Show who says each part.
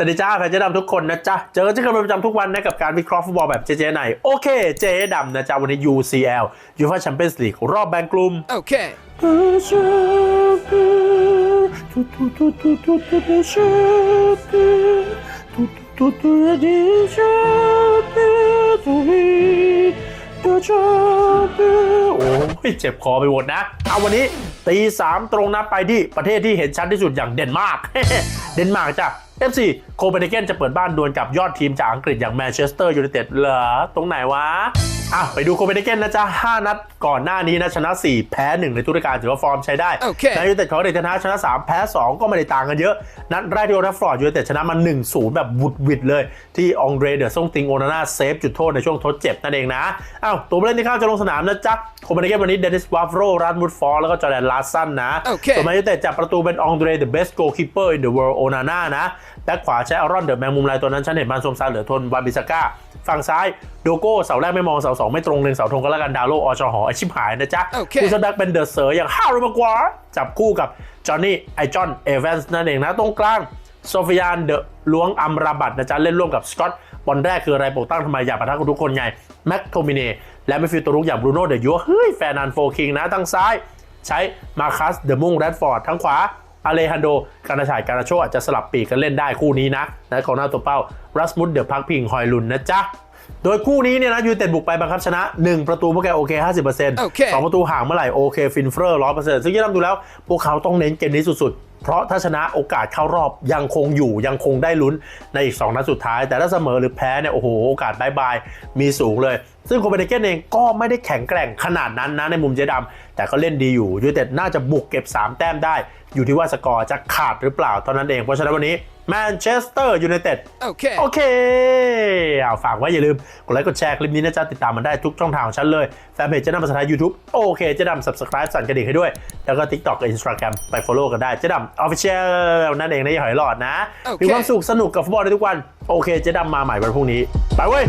Speaker 1: สวัสดีจ้าแฟนเจ๊ดำทุกคนนะจ๊ะ เจอเจอกันเป็นประจำทุกวันนะกับการวิเคราะห์ฟุตบอลแบบเจ๊ๆในโอเค เจ๊ดำนะจ๊ะ วันนี้ UCL ยูฟ่าแชมเปี้ยนส์ลีกรอบแบ่งกลุ่ม
Speaker 2: ชา
Speaker 1: โอ้ยเจ็บคอไปหมดนะ เอาวันนี้ตีสามตรงนะไปที่ประเทศที่เห็นชัดที่สุดอย่างเดนมาร์ก เดนมาร์กจ้ะ FC โคเปนเฮเกนจะเปิดบ้านดวลกับยอดทีมจากอังกฤษอย่างแมนเชสเตอร์ยูไนเต็ดเหรอ ตรงไหนวะ อะไปดูโคเปนเฮเกนนะจ๊ะ 5 นัดก่อนหน้านี้นะ ชนะ 4 แพ้ 1 ในทุกรายการถือว่าฟอร์มใช้ได้
Speaker 2: โอเค
Speaker 1: แมนยูไนเต็ดของเดชนะชนะ 3 แพ้ 2 ก็ไม่ได้ต่างกันเยอะ นัดแรกที่โอทัฟฟอร์ดยูไนเต็ดชนะมา 1-0 แบบบุดหวิดเลย ที่องเดรเดอร์ซ่งติงโอนาน่าเซฟจุดโทษในช่วงทดเจ็บนั่นเองนะอ้าวตัวผู้เล่นที่เข้าจะลงสนามนะจ๊ะโคเปนเฮเกนวันนี้เดนิสวาฟโรรันมูดฟอร์แล้วก็จอร์แดนลาสันนะ
Speaker 2: โอเค
Speaker 1: ส่วนแมนยูไนเต็ดจับประตูเป็นองเดร the best goalkeeper in the world โอนาน่านะแบ็คขวาใช้อารอนเดอะแมงมุมลายตัวนั้นฉันเห็นมันสมซารเหลือทนวาบิสก้าฝั่งซ้ายโดโก้เสาแรกไม่มองเสาสองไม่ตรงเลงเสาธงก็แล้วกันดาวโลอชหอไอชิบหายนะจ๊ะ
Speaker 2: โอเค
Speaker 1: ผู้ชนะเป็นเดอะเซอร์อย่างฮาร์รมากวาจับคู่กับจอห์นนี่ไอจอนเอเวนส์นั่นเองนะตรงกลางโซฟิยานเดอะล้วงอัมราบัตนะจ๊ะเล่นร่วมกับสกอตบอลแรกคืออะไรปกตั้งทำไมอยากปะทะกับทุกคนไงแม็กโทมิเนและไม่ฟิลตัวรุกอย่างบรูโน่เดอะยัวเฮ้ยแฟนนันโฟคิงนะทางซ้าย ใช้มาคัสเดอะมุงแรดฟอร์ดทั้งขวาอเลฮันโดการาชายการาโชอาจจะสลับปีกกันเล่นได้คู่นี้นะนะของหน้าตัวเป้ารัสมุดเดอะพักพิงฮอยลุนนะจ๊ะ โดยคู่นี้เนี่ยนะยูไนเต็ดบุกไปบังคับชนะ 1 ประตูพวกแกโอเค 50%
Speaker 2: โอเค
Speaker 1: สองประตูห่างเมื่อไหร่โอเคฟินเฟอร์ร้อยเปอร์เซ็นต์ซึ่งยี่นำดูแล้ว พวกเขาต้องเน้นเกมนี้สุดๆ เพราะถ้าชนะโอกาสเข้ารอบยังคงอยู่ยังคงได้ลุ้นในอีก 2 นัดสุดท้าย แต่ถ้าเสมอหรือแพ้เนี่ยโอ้โหโอกาสบายบายมีสูงเลย ซึ่งโคเปนเฮเกนเองก็ไม่ได้แข็งแกร่งขนาดนั้นนะในมุมเจดำแต่ก็เล่นดีอยู่ยูไนเต็ดน่าจะบุกเก็บ 3 แต้มได้ อยู่ที่ว่าสกอร์จะขาดหรือเปล่าเท่านั้นเองเพราะฉะนั้นวันนี้ แมนเชสเตอร์ยูไนเต็ด
Speaker 2: Okay.
Speaker 1: โอเคเอาฝากไว้อย่าลืม กดไลค์กดแชร์คลิปนี้นะจ๊ะ ติดตามมันได้ทุกช่องทางของฉันเลย แฟนเพจเจะนำภาษาไทย YouTube โอเคเจะนำ subscribe สั่นกระดิ่งให้ด้วย แล้วก็ TikTok กับ Instagram ไป follow กันได้เจะนำ official นั่นเองนะอย่าหอยหลอดนะ
Speaker 2: โอเค
Speaker 1: มีความสุขสนุกกับฟุตบอลได้ทุกวันโอเคเจะดำมาใหม่วันพรุ่งนี้ไปเว้ย